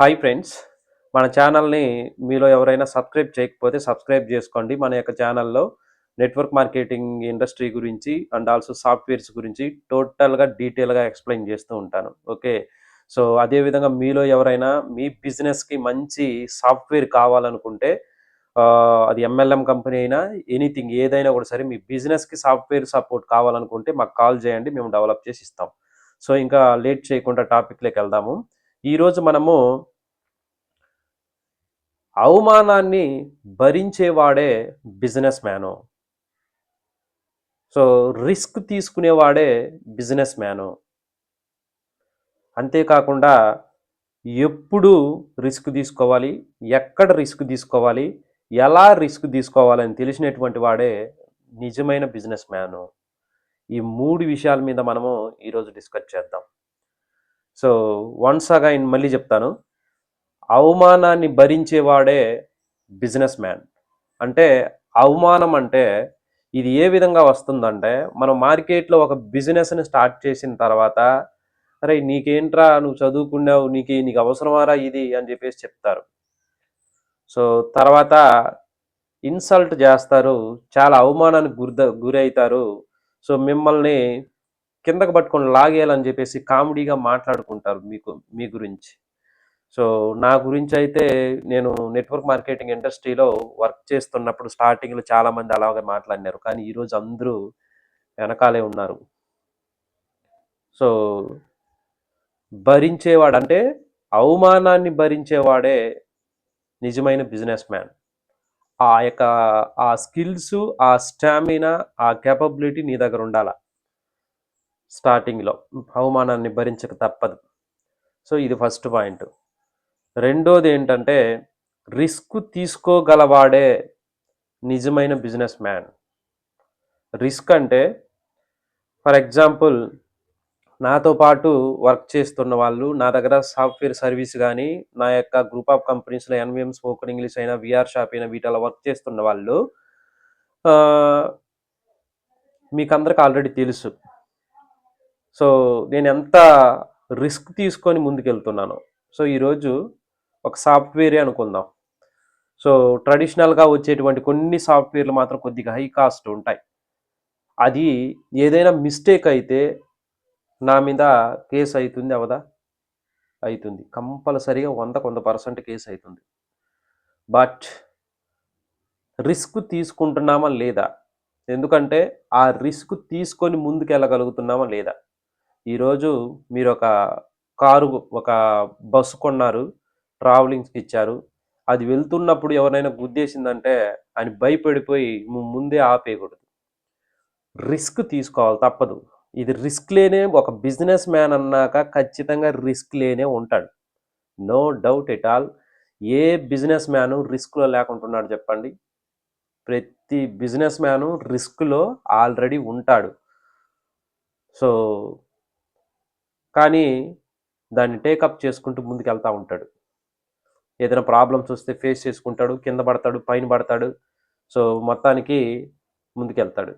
Hi friends మన ఛానల్ని మీలో ఎవరైనా సబ్స్క్రైబ్ చేయకపోతే సబ్స్క్రైబ్ చేసుకోండి. మన యొక్క ఛానల్లో నెట్వర్క్ మార్కెటింగ్ ఇండస్ట్రీ గురించి అండ్ ఆల్సో సాఫ్ట్వేర్స్ గురించి టోటల్గా డీటెయిల్గా ఎక్స్ప్లెయిన్ చేస్తూ ఉంటాను. ఓకే సో అదేవిధంగా మీలో ఎవరైనా మీ బిజినెస్కి మంచి సాఫ్ట్వేర్ కావాలనుకుంటే అది ఎంఎల్ఎం కంపెనీ అయినా ఎనీథింగ్ ఏదైనా కూడా సరే మీ బిజినెస్కి సాఫ్ట్వేర్ సపోర్ట్ కావాలనుకుంటే మాకు కాల్ చేయండి మేము డెవలప్ చేసి ఇస్తాం. సో ఇంకా లేట్ చేయకుండా టాపిక్లోకి వెళ్దాము. ఈరోజు మనము అవమానాన్ని భరించేవాడే బిజినెస్ మ్యాను. సో రిస్క్ తీసుకునేవాడే బిజినెస్ మ్యాను. అంతేకాకుండా ఎప్పుడు రిస్క్ తీసుకోవాలి ఎక్కడ రిస్క్ తీసుకోవాలి ఎలా రిస్క్ తీసుకోవాలని తెలిసినటువంటి వాడే నిజమైన బిజినెస్ మ్యాను. ఈ మూడు విషయాల మీద మనము ఈరోజు డిస్కస్ చేద్దాం. సో వన్స్ అగైన్ మళ్ళీ చెప్తాను. అవమానాన్ని భరించేవాడే బిజినెస్ మ్యాన్. అంటే అవమానం అంటే ఇది ఏ విధంగా వస్తుందంటే మనం మార్కెట్లో ఒక బిజినెస్ని స్టార్ట్ చేసిన తర్వాత అరే నీకేంట్రా నువ్వు చదువుకున్నావు నీకు నీకు అవసరమారా ఇది అని చెప్పేసి చెప్తారు. సో తర్వాత ఇన్సల్ట్ చేస్తారు చాలా అవమానానికి గురి గురవుతారు. సో మిమ్మల్ని కిందకు పట్టుకొని లాగేయాలని చెప్పేసి కామెడీగా మాట్లాడుకుంటారు మీకు మీ గురించి. సో నా గురించి అయితే నేను నెట్వర్క్ మార్కెటింగ్ ఇండస్ట్రీలో వర్క్ చేస్తున్నప్పుడు స్టార్టింగ్లో చాలామంది అలాగే మాట్లాడినారు. కానీ ఈరోజు అందరూ వెనకాలే ఉన్నారు. సో భరించేవాడు అంటే అవమానాన్ని భరించేవాడే నిజమైన బిజినెస్ మ్యాన్. ఆ యొక్క ఆ స్కిల్స్ ఆ స్టామినా ఆ కేపబిలిటీ నీ దగ్గర ఉండాలా? స్టార్టింగ్లో. అవమానాన్ని భరించక తప్పదు. సో ఇది ఫస్ట్ పాయింట్. రెండోది ఏంటంటే రిస్క్ తీసుకోగలవాడే నిజమైన బిజినెస్ మ్యాన్. రిస్క్ అంటే ఫర్ ఎగ్జాంపుల్ నాతో పాటు వర్క్ చేస్తున్న వాళ్ళు నా దగ్గర సాఫ్ట్వేర్ సర్వీస్ కానీ నా యొక్క గ్రూప్ ఆఫ్ కంపెనీస్లో ఎన్విఎం స్పోకన్ ఇంగ్లీష్ అయినా విఆర్ షాప్ అయినా వీటిలో వర్క్ చేస్తున్న వాళ్ళు మీకందరికి మీకు అందరికి ఆల్రెడీ తెలుసు. సో నేను ఎంత రిస్క్ తీసుకొని ముందుకెళ్తున్నాను. సో ఈరోజు ఒక సాఫ్ట్వేరే అనుకుందాం. సో ట్రెడిషనల్గా వచ్చేటువంటి కొన్ని సాఫ్ట్వేర్లు మాత్రం కొద్దిగా హై కాస్ట్ ఉంటాయి. అది ఏదైనా మిస్టేక్ అయితే నా మీద కేసు అవుతుంది అవదా? అవుతుంది కంపల్సరీగా వంద కొంత పర్సెంట్ కేసు అవుతుంది బట్ రిస్క్ తీసుకుంటున్నామా లేదా? ఎందుకంటే ఆ రిస్క్ తీసుకొని ముందుకు వెళ్ళగలుగుతున్నామా లేదా? ఈరోజు మీరు ఒక కారు ఒక బస్సు కొన్నారు ట్రావెలింగ్స్కి ఇచ్చారు. అది వెళ్తున్నప్పుడు ఎవరైనా గుద్దేసిందంటే అని భయపడిపోయి ముందే ఆపేయకూడదు. రిస్క్ తీసుకోవాలి తప్పదు. ఇది రిస్క్ లేనే ఒక బిజినెస్ మ్యాన్ అన్నాక ఖచ్చితంగా రిస్క్ లేనే ఉంటాడు. No doubt at all. A business man రిస్క్లో లేకుంటున్నాడు చెప్పండి? ప్రతి బిజినెస్ మ్యాను రిస్క్లో ఆల్రెడీ ఉంటాడు. సో కానీ దాన్ని టేకప్ చేసుకుంటూ ముందుకు వెళ్తూ ఉంటాడు. ఏదైనా ప్రాబ్లమ్స్ వస్తే ఫేస్ చేసుకుంటాడు కింద పడతాడు పైన పడతాడు. సో మొత్తానికి ముందుకెళ్తాడు.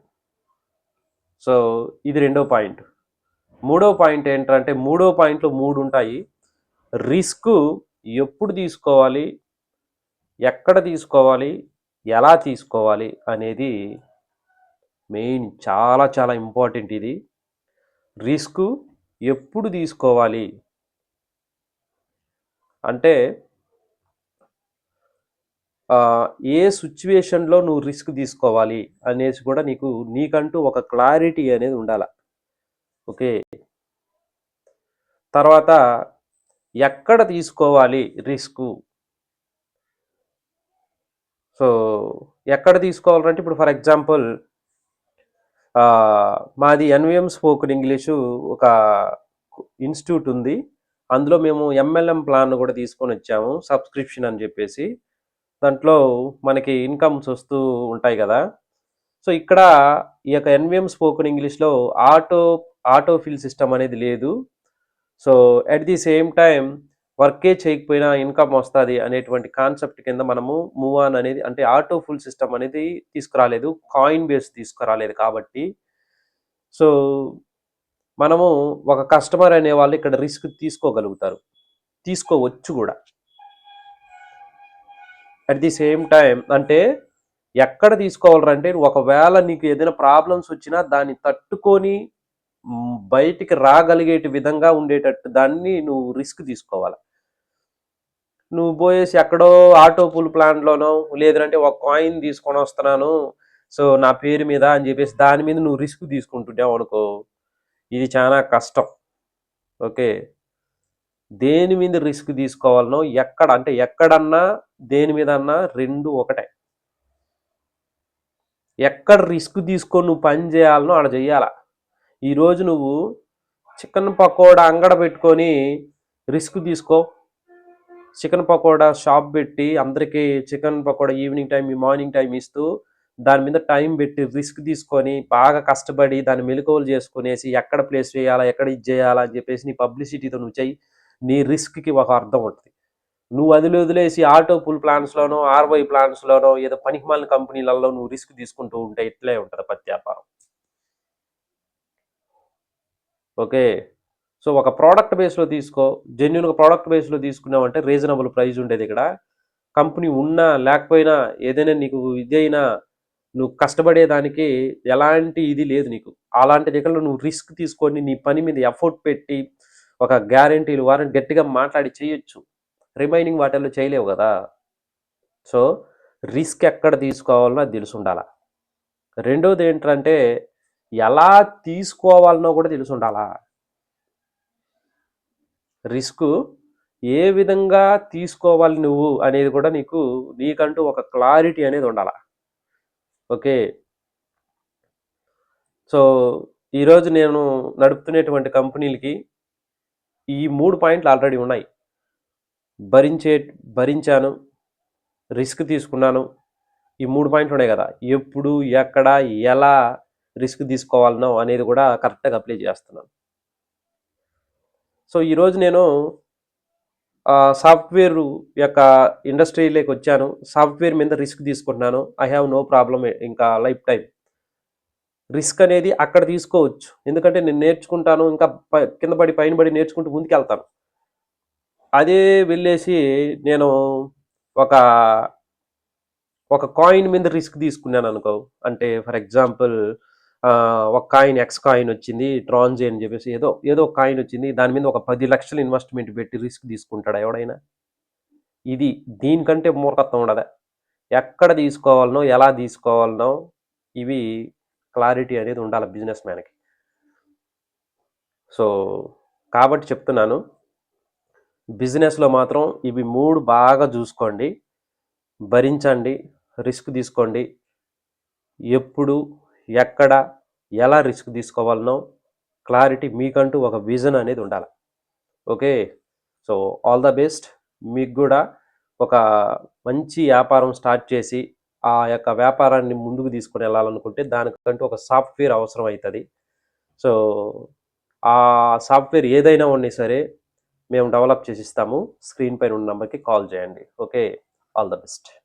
సో ఇది రెండో పాయింట్ మూడో పాయింట్ ఏంటంటే మూడో పాయింట్లో మూడు ఉంటాయి. రిస్క్ ఎప్పుడు తీసుకోవాలి? ఎక్కడ తీసుకోవాలి? ఎలా తీసుకోవాలి? అనేది మెయిన్ చాలా చాలా ఇంపార్టెంట్ ఇది. రిస్క్ ఎప్పుడు తీసుకోవాలి? అంటే ఏ సిచ్యువేషన్లో నువ్వు రిస్క్ తీసుకోవాలి అనేసి కూడా నీకు నీకంటూ ఒక క్లారిటీ అనేది ఉండాల. ఓకే? తర్వాత ఎక్కడ తీసుకోవాలి రిస్క్? సో ఎక్కడ తీసుకోవాలంటే ఇప్పుడు ఫర్ ఎగ్జాంపుల్ మాది ఎన్విఎం స్పోకెన్ ఇంగ్లీషు ఒక ఇన్స్టిట్యూట్ ఉంది. అందులో మేము ఎంఎల్ఎం ప్లాన్ కూడా తీసుకొని వచ్చాము సబ్స్క్రిప్షన్ అని చెప్పేసి. దాంట్లో మనకి ఇన్కమ్స్ వస్తూ ఉంటాయి కదా. సో ఇక్కడ ఈ యొక్క ఎన్విఎం స్పోకెన్ ఇంగ్లీష్లో ఆటో ఆటో ఫిల్ సిస్టమ్ అనేది లేదు. So at the same time వర్కే చేయకపోయినా ఇన్కమ్ వస్తుంది అనేటువంటి కాన్సెప్ట్ కింద మనము మూవ్ ఆన్ అనేది అంటే ఆటో ఫుల్ సిస్టమ్ అనేది తీసుకురాలేదు కాయిన్ బేస్ తీసుకురాలేదు కాబట్టి. సో మనము ఒక కస్టమర్ అనే వాళ్ళు ఇక్కడ రిస్క్ తీసుకోగలుగుతారు. తీసుకోవచ్చు కూడా. అట్ ది సేమ్ టైం అంటే ఎక్కడ తీసుకోవాలంటే ఒకవేళ నీకు ఏదైనా ప్రాబ్లమ్స్ వచ్చినా దాన్ని తట్టుకొని బయటికి రాగలిగేటి విధంగా ఉండేటట్టు దాన్ని నువ్వు రిస్క్ తీసుకోవాలి. నువ్వు పోయేసి ఎక్కడో ఆటో పూల్ ప్లాంట్లోనో లేదంటే ఒక కాయిన్ తీసుకొని వస్తున్నాను సో నా పేరు మీద అని చెప్పేసి దాని మీద నువ్వు రిస్క్ తీసుకుంటుంటావు అనుకో. ఇది చాలా కష్టం. ఓకే? దేని మీద రిస్క్ తీసుకోవాలనో ఎక్కడ అంటే ఎక్కడన్నా దేని మీద అన్నా రెండు ఒకటే. ఎక్కడ రిస్క్ తీసుకొని నువ్వు పని చేయాలనో అలా చెయ్యాలా. ఈరోజు నువ్వు చికెన్ పకోడా అంగడ పెట్టుకొని రిస్క్ తీసుకో. చికెన్ పకోడా షాప్ పెట్టి అందరికీ chicken pakoda evening time morning time ఇస్తూ దాని మీద టైం పెట్టి రిస్క్ తీసుకొని బాగా కష్టపడి దాన్ని మెలకువలు చేసుకునేసి ఎక్కడ ప్లేస్ చేయాలా ఎక్కడ ఇది చేయాలా అని చెప్పేసి నీ పబ్లిసిటీతో నువ్వు చెయ్యి. నీ రిస్క్కి ఒక అర్థం ఉంటుంది. నువ్వు వదిలి వదిలేసి ఆటో పుల్ ప్లాన్స్లోనో ఆర్వై ప్లాన్స్లోనో ఏదో పనికిమాలిన కంపెనీలలో నువ్వు రిస్క్ తీసుకుంటూ ఉంటే ఇట్లే ఉంటుంది పత్తి వ్యాపారం ఓకే? సో ఒక ప్రోడక్ట్ బేస్లో తీసుకో జెన్యున్గా ప్రోడక్ట్ బేస్లో తీసుకున్నావంటే రీజనబుల్ ప్రైస్ ఉండేది ఇక్కడ. కంపెనీ ఉన్నా లేకపోయినా ఏదైనా నీకు ఇది అయినా నువ్వు కష్టపడేదానికి ఎలాంటి ఇది లేదు నీకు. అలాంటి దగ్గరలో నువ్వు రిస్క్ తీసుకొని నీ పని మీద ఎఫర్ట్ పెట్టి ఒక గ్యారంటీలు వారంటీ గట్టిగా మాట్లాడి చేయొచ్చు. రిమైనింగ్ వాటిల్లో చేయలేవు కదా. సో రిస్క్ ఎక్కడ తీసుకోవాలనో అది తెలిసి ఉండాలా. రెండోది ఏంటంటే ఎలా తీసుకోవాలనో కూడా తెలిసి ఉండాలా. రిస్క్ ఏ విధంగా తీసుకోవాలి నువ్వు అనేది కూడా నీకు నీకంటూ ఒక క్లారిటీ అనేది ఉండాలి? ఓకే. సో ఈరోజు నేను నడుపుతున్నటువంటి కంపెనీలకి ఈ మూడు పాయింట్లు ఆల్రెడీ ఉన్నాయి. భరించే భరించాను రిస్క్ తీసుకున్నాను ఈ మూడు పాయింట్లు ఉన్నాయి కదా. ఎప్పుడు ఎక్కడ ఎలా రిస్క్ తీసుకోవాలనో అనేది కూడా కరెక్ట్గా అప్లై చేస్తున్నాను. సో ఈరోజు నేను సాఫ్ట్వేర్ యొక్క ఇండస్ట్రీలోకి వచ్చాను. సాఫ్ట్వేర్ మీద రిస్క్ తీసుకుంటున్నాను. ఐ హ్యావ్ నో ప్రాబ్లమ్ ఇంకా లైఫ్ టైం రిస్క్ అనేది అక్కడ తీసుకోవచ్చు. ఎందుకంటే నేను నేర్చుకుంటాను ఇంకా కింద పడి పైన పడి నేర్చుకుంటూ ముందుకు వెళ్తాను అదే వెళ్ళేసి నేను ఒక ఒక కాయిన్ మీద రిస్క్ తీసుకున్నాను అనుకో. అంటే ఫర్ ఎగ్జాంపుల్ ఒక కాయిన్ ఎక్స్ కాయిన్ వచ్చింది ట్రాన్జే అని చెప్పేసి ఏదో ఏదో ఒక కాయిన్ వచ్చింది దాని మీద ఒక పది లక్షలు ఇన్వెస్ట్మెంట్ పెట్టి రిస్క్ తీసుకుంటాడా ఎవడైనా? ఇది దీనికంటే మూర్ఖత్వం ఉండదా? ఎక్కడ తీసుకోవాలనో ఎలా తీసుకోవాలనో ఇవి క్లారిటీ అనేది ఉండాలి బిజినెస్ మ్యాన్కి సో కాబట్టి చెప్తున్నాను బిజినెస్లో మాత్రం ఇవి మూడు బాగా చూసుకోండి భరించండి రిస్క్ తీసుకోండి ఎప్పుడు ఎక్కడ ఎలా రిస్క్ తీసుకోవాలనో క్లారిటీ మీకంటూ ఒక విజన్ అనేది ఉండాలి. Okay? So all the best. మీకు కూడా ఒక మంచి వ్యాపారం స్టార్ట్ చేసి ఆ యొక్క వ్యాపారాన్ని ముందుకు తీసుకొని వెళ్ళాలనుకుంటే దానికంటూ ఒక సాఫ్ట్వేర్ అవసరం అవుతుంది. సో ఆ సాఫ్ట్వేర్ ఏదైనా ఉన్నా సరే మేము డెవలప్ చేసి ఇస్తాము స్క్రీన్ పైన ఉన్న నెంబర్కి కాల్ చేయండి. ఓకే? All the best.